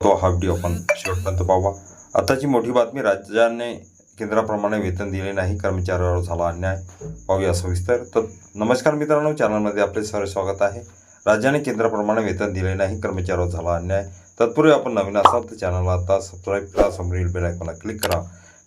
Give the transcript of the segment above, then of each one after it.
तो हा व्हिडिओ आपण शेवटपर्यंत पाहावा आताची मोठी बातमी राज्याने केंद्राप्रमाणे वेतन दिले नाही कर्मचाऱ्यावर झाला अन्याय. पाहूया सविस्तर. तर नमस्कार मित्रांनो चॅनलमध्ये आपले सर स्वागत आहे. राज्याने केंद्राप्रमाणे वेतन दिले नाही कर्मचाऱ्यावर झाला अन्याय. तत्पूर्वी आपण नवीन असाल तर चॅनलला आता सबस्क्राईब करा समोरील बेलायकॉनला क्लिक करा.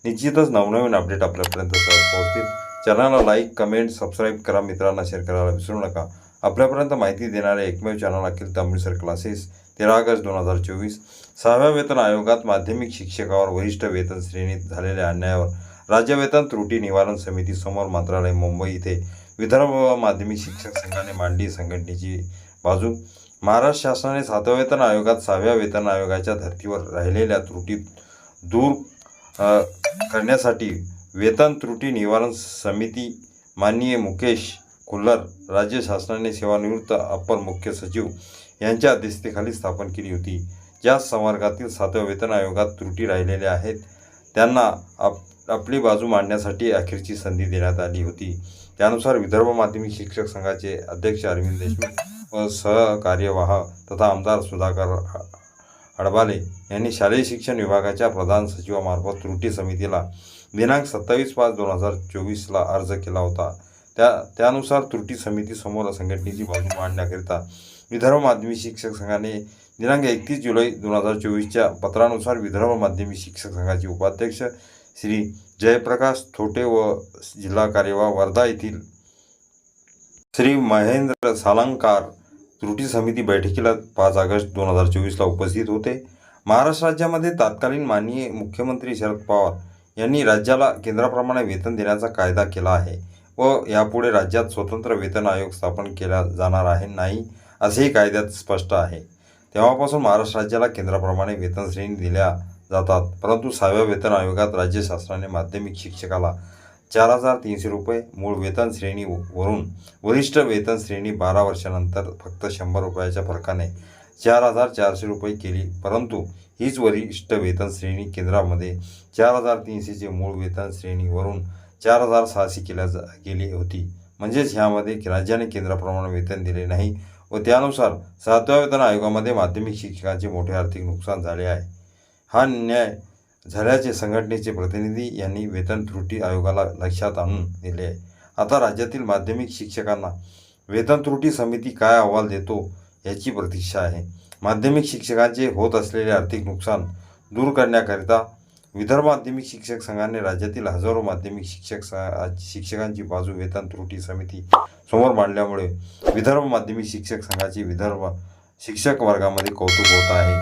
निश्चितच नवनवीन अपडेट आपल्यापर्यंत सहज पोहोचतील. चॅनलला लाईक कमेंट सबस्क्राईब करा मित्रांना शेअर करायला विसरू नका. आपल्यापर्यंत माहिती देणारे एकमेव चॅनल अखिल तांबडीसर क्लासेस तेरा ऑगस्ट दोन हजार चोवीस. सहाव्या वेतन आयोगात माध्यमिक शिक्षकावर वरिष्ठ वेतन श्रेणीत झालेल्या अन्यायावर राज्य वेतन त्रुटी निवारण समिती समोर मंत्रालय मुंबई इथे विदर्भ माध्यमिक शिक्षक संघाने मांडली संघटनेची बाजू. महाराष्ट्र शासनाने सातव्या वेतन आयोगात सहाव्या वेतन आयोगाच्या धर्तीवर राहिलेल्या त्रुटी दूर करण्यासाठी वेतन त्रुटी निवारण समिती माननीय मुकेश कुल्लर राज्य शासनाने सेवानिवृत्त अप्पर मुख्य सचिव यांच्या अध्यक्षतेखाली स्थापन केली होती. ज्या संवर्गातील सातव्या वेतन आयोगात त्रुटी राहिलेल्या आहेत त्यांना आप आपली बाजू मांडण्यासाठी अखेरची संधी देण्यात आली होती. त्यानुसार विदर्भ माध्यमिक शिक्षक संघाचे अध्यक्ष अरविंद देशमुख व सहकार्यवाह तथा आमदार सुधाकर अडबाले यांनी शालेय शिक्षण विभागाच्या प्रधान सचिवामार्फत त्रुटी समितीला दिनांक सत्तावीस पाच दोन हजार चोवीसला अर्ज केला होता. त्या त्यानुसार त्रुटी समितीसमोर संघटनेची बाजू मांडण्याकरिता विदर्भ माध्यमिक शिक्षक संघाने दिनांक एकतीस जुलै दोन हजार चोवीसच्या पत्रानुसार विदर्भ माध्यमिक शिक्षक संघाचे उपाध्यक्ष श्री जयप्रकाश थोटे व जिल्हा कार्यवाह वर्धा येथील श्री महेंद्र सालंकार त्रुटी समिती बैठकीला पाच ऑगस्ट दोन हजार चोवीसला उपस्थित होते. महाराष्ट्र राज्यामध्ये तत्कालीन माननीय मुख्यमंत्री शरद पवार यांनी राज्याला केंद्राप्रमाणे वेतन देण्याचा कायदा केला आहे. व यापुढे राज्यात स्वतंत्र वेतन आयोग स्थापन केला जाणार आहे नाही असेही कायद्यात स्पष्ट आहे. तेव्हापासून महाराष्ट्र राज्याला केंद्राप्रमाणे वेतन श्रेणी दिल्या जातात परंतु सहाव्या वेतन आयोगात राज्य शासनाने माध्यमिक शिक्षकाला चार हजार तीनशे रुपये मूळ वेतन श्रेणी वरून वरिष्ठ वेतन श्रेणी बारा वर्षानंतर फक्त शंभर रुपयाच्या फरकाने चार हजार चारशे रुपये केली परंतु हीच वरिष्ठ वेतन श्रेणी केंद्रामध्ये चार हजार तीनशेचे मूळ वेतन श्रेणीवरून चार हजार सहाशे केल्या जा गेली होती. म्हणजेच ह्यामध्ये राज्याने केंद्राप्रमाणे वेतन दिले नाही व त्यानुसार सातव्या वेतन आयोगामध्ये माध्यमिक शिक्षकांचे मोठे आर्थिक नुकसान झाले आहे. हा न्याय झाल्याचे संघटनेचे प्रतिनिधी यांनी वेतन त्रुटी आयोगाला लक्षात आणून दिले आहे. आता राज्यातील माध्यमिक शिक्षकांना वेतन त्रुटी समिती काय अहवाल देतो याची प्रतीक्षा आहे. माध्यमिक शिक्षकांचे होत असलेले आर्थिक नुकसान दूर करण्याकरिता विदर्भ माध्यमिक शिक्षक संघाने राज्यातील हजारो माध्यमिक शिक्षक शिक्षकांची बाजू वेतन त्रुटी समिती समोर मांडल्यामुळे विदर्भ माध्यमिक शिक्षक संघाचे विदर्भ शिक्षक वर्गामध्ये कौतुक होत आहे.